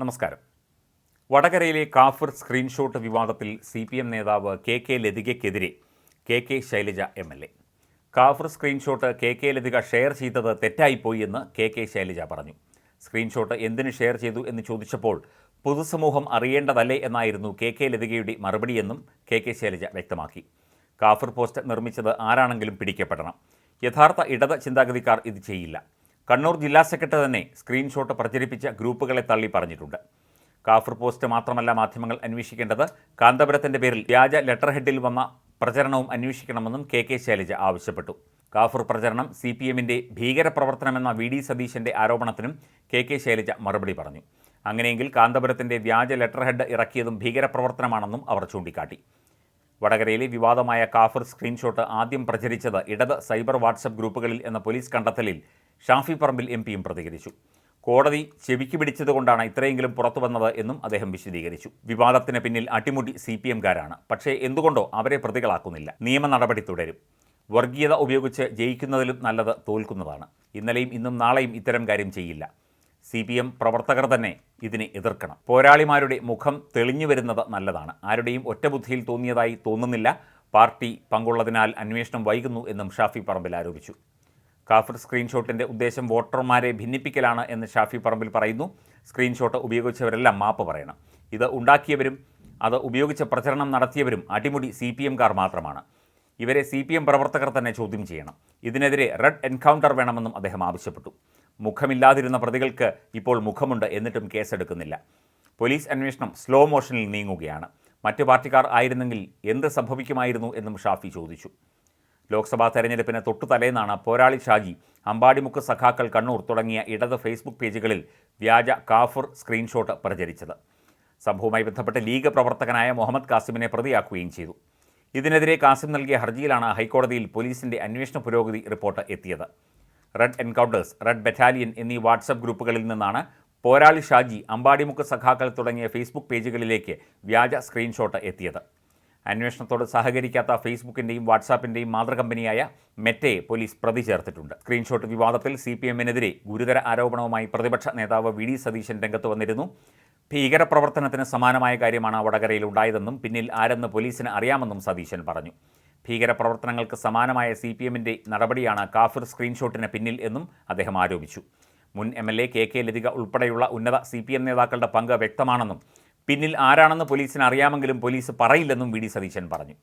നമസ്കാരം. വടകരയിലെ കാഫിർ സ്ക്രീൻഷോട്ട് വിവാദത്തിൽ സി പി എം നേതാവ് K K ലതികയ്ക്കെതിരെ K K Shailaja M L A. കാഫിർ screenshot K K Latika share ചെയ്തത് തെറ്റായിപ്പോയി എന്ന് കെ കെ ശൈലജ പറഞ്ഞു. സ്ക്രീൻഷോട്ട് എന്തിനു ഷെയർ ചെയ്തു എന്ന് ചോദിച്ചപ്പോൾ പൊതുസമൂഹം അറിയേണ്ടതല്ലേ എന്നായിരുന്നു കെ കെ ലതികയുടെ മറുപടിയെന്നും കെ കെ ശൈലജ വ്യക്തമാക്കി. കാഫിർ പോസ്റ്റ് നിർമ്മിച്ചത് ആരാണെങ്കിലും പിടിക്കപ്പെടണം. യഥാർത്ഥ ഇടത് ചിന്താഗതിക്കാർ ഇത് ചെയ്യില്ല. കണ്ണൂർ ജില്ലാ സെക്രട്ടറി തന്നെ സ്ക്രീൻഷോട്ട് പ്രചരിപ്പിച്ച ഗ്രൂപ്പുകളെ തള്ളി പറഞ്ഞിട്ടുണ്ട്. കാഫർ പോസ്റ്റ് മാത്രമല്ല മാധ്യമങ്ങൾ അന്വേഷിക്കേണ്ടത്. കാന്തപുരത്തിന്റെ പേരിൽ വ്യാജ ലെറ്റർ ഹെഡിൽ വന്ന പ്രചരണവും അന്വേഷിക്കണമെന്നും കെ കെ ശൈലജ ആവശ്യപ്പെട്ടു. കാഫർ പ്രചരണം സി പി എമ്മിന്റെ ഭീകരപ്രവർത്തനമെന്ന വി ഡി സതീശന്റെ ആരോപണത്തിനും കെ കെ ശൈലജ മറുപടി പറഞ്ഞു. അങ്ങനെയെങ്കിൽ കാന്തപുരത്തിന്റെ വ്യാജ ലെറ്റർ ഹെഡ് ഇറക്കിയതും ഭീകരപ്രവർത്തനമാണെന്നും അവർ ചൂണ്ടിക്കാട്ടി. വടകരയിലെ വിവാദമായ കാഫർ സ്ക്രീൻഷോട്ട് ആദ്യം പ്രചരിച്ചത് ഇടത് സൈബർ വാട്സപ്പ് ഗ്രൂപ്പുകളിൽ എന്ന പോലീസ് കണ്ടെത്തലിൽ ഷാഫി പറമ്പിൽ എം പിയും പ്രതികരിച്ചു. കോടതി ചെവിക്ക് പിടിച്ചതുകൊണ്ടാണ് ഇത്രയെങ്കിലും പുറത്തു വന്നത് എന്നും അദ്ദേഹം വിശദീകരിച്ചു. വിവാദത്തിന് പിന്നിൽ അട്ടിമുടി സി പി എംകാരാണ്. പക്ഷേ എന്തുകൊണ്ടോ അവരെ പ്രതികളാക്കുന്നില്ല. നിയമ നടപടി തുടരും. വർഗീയത ഉപയോഗിച്ച് ജയിക്കുന്നതിലും നല്ലത് തോൽക്കുന്നതാണ്. ഇന്നലെയും ഇന്നും നാളെയും ഇത്തരം കാര്യം ചെയ്യില്ല. സി പി എം പ്രവർത്തകർ തന്നെ ഇതിനെ എതിർക്കണം. പോരാളിമാരുടെ മുഖം തെളിഞ്ഞു വരുന്നത് നല്ലതാണ്. ആരുടെയും ഒറ്റബുദ്ധിയിൽ തോന്നിയതായി തോന്നുന്നില്ല. പാർട്ടി പങ്കുള്ളതിനാൽ അന്വേഷണം വൈകുന്നു എന്നും ഷാഫി പറമ്പിൽ ആരോപിച്ചു. കാഫിർ സ്ക്രീൻഷോട്ടിന്റെ ഉദ്ദേശം വോട്ടർമാരെ ഭിന്നിപ്പിക്കലാണ് എന്ന് ഷാഫി പറമ്പിൽ പറയുന്നു. സ്ക്രീൻഷോട്ട് ഉപയോഗിച്ചവരെല്ലാം മാപ്പ് പറയണം. ഇത് ഉണ്ടാക്കിയവരും അത് ഉപയോഗിച്ച് പ്രചരണം നടത്തിയവരും അടിമുടി സി പി എംകാർ മാത്രമാണ്. ഇവരെ സി പി എം പ്രവർത്തകർ തന്നെ ചോദ്യം ചെയ്യണം. ഇതിനെതിരെ റെഡ് എൻകൗണ്ടർ വേണമെന്നും അദ്ദേഹം ആവശ്യപ്പെട്ടു. മുഖമില്ലാതിരുന്ന പ്രതികൾക്ക് ഇപ്പോൾ മുഖമുണ്ട് എന്നിട്ടും കേസെടുക്കുന്നില്ല. പോലീസ് അന്വേഷണം സ്ലോ മോഷനിൽ നീങ്ങുകയാണ്. മറ്റു പാർട്ടിക്കാർ ആയിരുന്നെങ്കിൽ എന്ത് സംഭവിക്കുമായിരുന്നു എന്നും ഷാഫി ചോദിച്ചു. ലോക്സഭാ തെരഞ്ഞെടുപ്പിന് തൊട്ടു തലേന്നാണ് പോരാളി ഷാജി അമ്പാടിമുക്ക് സഖാക്കൾ കണ്ണൂർ തുടങ്ങിയ ഇടത് ഫേസ്ബുക്ക് പേജുകളിൽ വ്യാജ കാഫുർ സ്ക്രീൻഷോട്ട് പ്രചരിച്ചത്. സംഭവവുമായി ബന്ധപ്പെട്ട് ലീഗ് പ്രവർത്തകനായ മുഹമ്മദ് കാസിമിനെ പ്രതിയാക്കുകയും ചെയ്തു. ഇതിനെതിരെ കാസിം നൽകിയ ഹർജിയിലാണ് ഹൈക്കോടതിയിൽ പോലീസിന്റെ അന്വേഷണ പുരോഗതി റിപ്പോർട്ട് എത്തിയത്. റെഡ് എൻകൗണ്ടേഴ്സ് റെഡ് ബറ്റാലിയൻ എന്നീ വാട്സപ്പ് ഗ്രൂപ്പുകളിൽ നിന്നാണ് പോരാളി ഷാജി അമ്പാടിമുക്ക് സഖാക്കൾ തുടങ്ങിയ ഫേസ്ബുക്ക് പേജുകളിലേക്ക് വ്യാജ സ്ക്രീൻഷോട്ട് എത്തിയത്. അന്വേഷണത്തോട് സഹകരിക്കാത്ത ഫേസ്ബുക്കിന്റെയും വാട്സാപ്പിന്റെയും മാതൃകമ്പനിയായ മെറ്റയെ പോലീസ് പ്രതി ചേർത്തിട്ടുണ്ട്. സ്ക്രീൻഷോട്ട് വിവാദത്തിൽ സി പി എമ്മിനെതിരെ ഗുരുതര ആരോപണവുമായി പ്രതിപക്ഷ നേതാവ് വി ഡി സതീശൻ രംഗത്ത് വന്നിരുന്നു. ഭീകരപ്രവർത്തനത്തിന് സമാനമായ കാര്യമാണ് വടകരയിൽ ഉണ്ടായതെന്നും പിന്നിൽ ആരെന്ന് പോലീസിന് അറിയാമെന്നും സതീശൻ പറഞ്ഞു. ഭീകരപ്രവർത്തനങ്ങൾക്ക് സമാനമായ സി പി എമ്മിന്റെ നടപടിയാണ് കാഫിർ സ്ക്രീൻഷോട്ടിന് പിന്നിൽ എന്നും അദ്ദേഹം ആരോപിച്ചു. മുൻ M L A K K Latika ഉൾപ്പെടെയുള്ള ഉന്നത സി പി എം നേതാക്കളുടെ പങ്ക് വ്യക്തമാണെന്നും പിന്നിൽ ആരാണെന്ന് പോലീസിന് അറിയാമെങ്കിലും പോലീസ് പറയില്ലെന്നും വി ഡി സതീശൻ പറഞ്ഞു.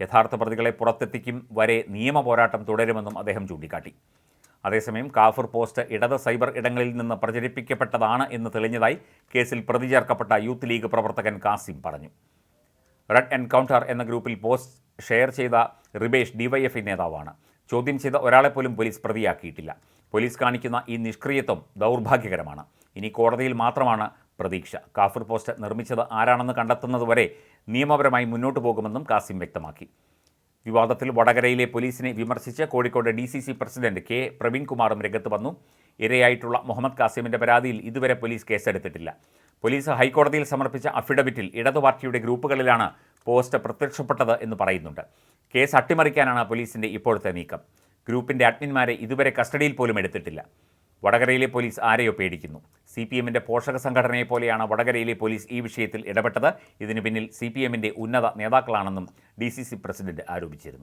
യഥാർത്ഥ പ്രതികളെ പുറത്തെത്തിക്കും വരെ നിയമ പോരാട്ടം തുടരുമെന്നും അദ്ദേഹം ചൂണ്ടിക്കാട്ടി. അതേസമയം കാഫർ പോസ്റ്റ് ഇടത് സൈബർ ഇടങ്ങളിൽ നിന്ന് പ്രചരിപ്പിക്കപ്പെട്ടതാണ് എന്ന് തെളിഞ്ഞതായി കേസിൽ പ്രതി ചേർക്കപ്പെട്ട യൂത്ത് ലീഗ് പ്രവർത്തകൻ കാസിം പറഞ്ഞു. റെഡ് എൻകൗണ്ടർ എന്ന ഗ്രൂപ്പിൽ പോസ്റ്റ് ഷെയർ ചെയ്ത റിബേഷ് ഡിവൈഎഫ്ഐ നേതാവാണ്. ചോദ്യം ചെയ്ത ഒരാളെ പോലും പോലീസ് പ്രതിയാക്കിയിട്ടില്ല. പോലീസ് കാണിക്കുന്ന ഈ നിഷ്ക്രിയത്വം ദൗർഭാഗ്യകരമാണ്. ഇനി കോടതിയിൽ മാത്രമാണ് പ്രതീക്ഷ. കാഫിർ പോസ്റ്റ് നിർമ്മിച്ചത് ആരാണെന്ന് കണ്ടെത്തുന്നതുവരെ നിയമപരമായി മുന്നോട്ടു പോകുമെന്നും കാസിം വ്യക്തമാക്കി. വിവാദത്തിൽ വടകരയിലെ പോലീസിനെ വിമർശിച്ച് Kozhikode D C C president K പ്രവീൺകുമാറും രംഗത്ത് വന്നു. ഇരയായിട്ടുള്ള മുഹമ്മദ് കാസിമിന്റെ പരാതിയിൽ ഇതുവരെ പോലീസ് കേസെടുത്തിട്ടില്ല. പോലീസ് ഹൈക്കോടതിയിൽ സമർപ്പിച്ച അഫിഡവിറ്റിൽ ഇടതു പാർട്ടിയുടെ ഗ്രൂപ്പുകളിലാണ് പോസ്റ്റ് പ്രത്യക്ഷപ്പെട്ടത് എന്ന് പറയുന്നുണ്ട്. കേസ് അട്ടിമറിക്കാനാണ് പോലീസിന്റെ ഇപ്പോഴത്തെ നീക്കം. ഗ്രൂപ്പിന്റെ അഡ്മിന്മാരെ ഇതുവരെ കസ്റ്റഡിയിൽ പോലും എടുത്തിട്ടില്ല. വടകരയിലെ പോലീസ് ആരെയോ പേടിക്കുന്നു? സി പി എമ്മിന്റെ പോഷക സംഘടനയെ പോലെയാണ് വടകരയിലെ പോലീസ് ഈ വിഷയത്തിൽ ഇടപെട്ടത്. ഇതിനു പിന്നിൽ സി പി എമ്മിന്റെ ഉന്നത നേതാക്കളാണെന്നും ഡി സി സി പ്രസിഡന്റ് ആരോപിച്ചിരുന്നു.